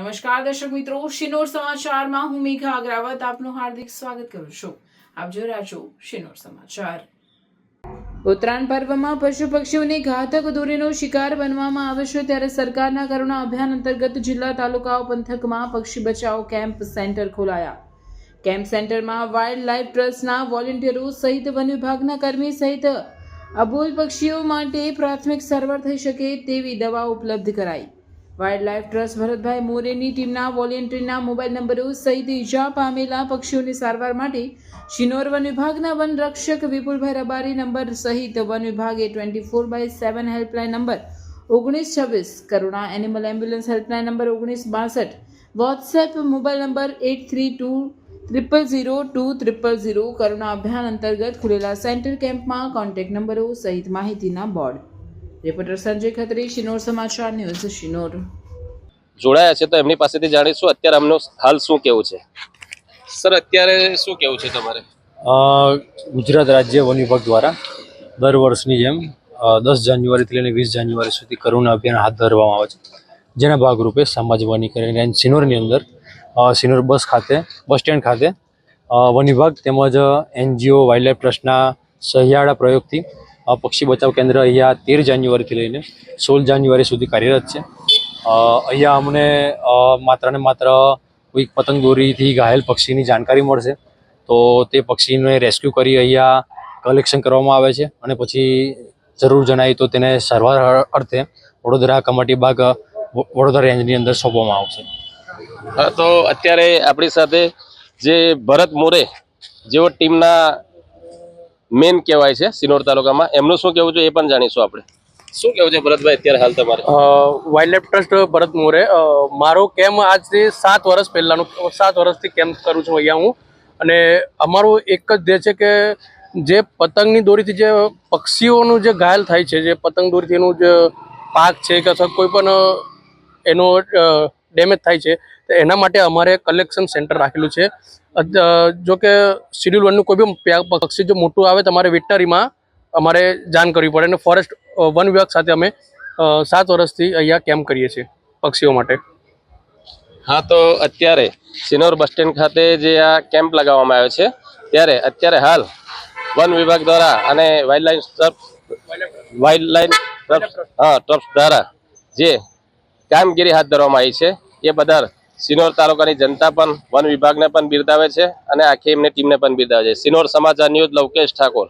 નમસ્કાર દર્શક મિત્રો, શિનોર સમાચારમાં હું મેઘા અગ્રાવત, આપનું હાર્દિક સ્વાગત કરું છું. આપ જો રાજો શિનોર સમાચાર. ઉત્તરાયણ પર્વમાં પશુ પક્ષીઓની ઘાતક દોરીનો શિકાર બનવામાં આવે છે ત્યારે સરકારના કરુણા અભિયાન અંતર્ગત જિલ્લા તાલુકાઓ પંથકમાં પક્ષી બચાવ કેમ્પ સેન્ટર ખોલાયા. કેમ્પ સેન્ટરમાં વાઇલ્ડ લાઇફ ટ્રસ્ટના વોલેન્ટિયરો સહિત વન વિભાગના કર્મી સહિત અબોલ પક્ષીઓ માટે પ્રાથમિક સારવાર થઈ શકે તેવી દવા ઉપલબ્ધ કરાઈ. વાઇલ્ડ લાઇફ ટ્રસ્ટ ભરતભાઈ મોરેની ટીમના વોલેન્ટરીના મોબાઈલ નંબરો સહિત ઈજા પામેલા પક્ષીઓની સારવાર માટે શિનોર વન વિભાગના વન રક્ષક વિપુલભાઈ રબારી નંબર સહિત વન વિભાગે twenty four by seven helpline number ઓગણીસ છવ્વીસ Karuna animal ambulance helpline number ઓગણીસ બાસઠ WhatsApp mobile number eight three two triple zero two triple zero Karuna અભિયાન અંતર્ગત ખુલેલા સેન્ટર કેમ્પમાં કોન્ટેક્ટ નંબરો સહિત માહિતીના બોર્ડ. રિપોર્ટર સંજય ખત્રી, શિનોર સમાચાર ન્યૂઝ શિનોર. જોડાયા છે તો એમની પાસેથી જાણીશું અત્યારે અમનું હાલ શું કેવું છે? સર અત્યારે શું કેવું છે તમારે? ગુજરાત રાજ્ય વન વિભાગ દ્વારા દર વર્ષની જેમ દસ જાન્યુઆરીથી લઈને વીસ જાન્યુઆરી સુધી કરુણા અભિયાન હાથ ધરવામાં આવે છે. જેના ભાગરૂપે સમાજ વનીકરણ સિનોરની અંદર સિનોર બસ ખાતે બસ સ્ટેન્ડ ખાતે વન વિભાગ તેમજ એનજીઓ વાઇલ્ડલાઇફ ટ્રસ્ટના સહિયાળા પ્રયોગથી પક્ષી બચાવ કેન્દ્ર અહીંયા તેર જાન્યુઆરીથી લઈને સોળ જાન્યુઆરી સુધી કાર્યરત છે. અહીંયા અમને માત્ર ને માત્ર કોઈક પતંગ દોરીથી ઘાયલ પક્ષીની જાણકારી મળશે. તો તે પક્ષીને રેસ્ક્યુ કરી અહીંયા કલેક્શન કરવામાં આવે છે અને પછી જરૂર જણાય તો તેને સારવાર અર્થે વડોદરા કમાટી બાગ વડોદરા રેન્જની અંદર સોંપવામાં આવશે. તો અત્યારે આપણી સાથે જે ભરત મોરે જેઓ ટીમના મેન કહેવાય છે સિનોર તાલુકામાં, એમનું શું કહેવું છે એ પણ જાણીશું આપણે. શું કેવું છે ભરતભાઈ અત્યારે હાલ તમારે? Wild life trust Bharat More મારો કેમ્પ આજથી સાત વર્ષ પહેલાંનો, સાત વર્ષથી કેમ્પ કરું છું અહીંયા હું. અને અમારું એક જ ધ્યેય છે કે જે પતંગની દોરીથી જે પક્ષીઓનું જે ઘાયલ થાય છે, જે પતંગ દોરીથી એનું જે પાક છે કે અથવા કોઈ પણ એનો ડેમેજ થાય છે, તો એના માટે અમારે કલેક્શન સેન્ટર રાખેલું છે. જો કે શિડ્યુલ વનનું કોઈ બી પક્ષી જો મોટું આવે તમારે વેટનરીમાં અમારે જાણ કરવી પડે અને ફોરેસ્ટ વન વિભાગ સાથે અમે સાત વર્ષથી અહીંયા કેમ્પ કરીએ છીએ પક્ષીઓ માટે. હા, તો અત્યારે સિનોર બસ સ્ટેન્ડ ખાતે જે આ કેમ્પ લગાવવામાં આવ્યો છે, ત્યારે અત્યારે હાલ વન વિભાગ દ્વારા અને વાઇલ્ડ લાઇન વાઇલ્ડ લાઇન હા ટ્રસ્ટ દ્વારા જે કામગીરી હાથ ધરવામાં આવી છે, એ બદલ સિનોર તાલુકાની જનતા પણ વન વિભાગને પણ બિરદાવે છે અને આખી એમની ટીમને પણ બિરદાવે છે. સિનોર સમાચાર ન્યૂઝ લવકેશ ઠાકોર.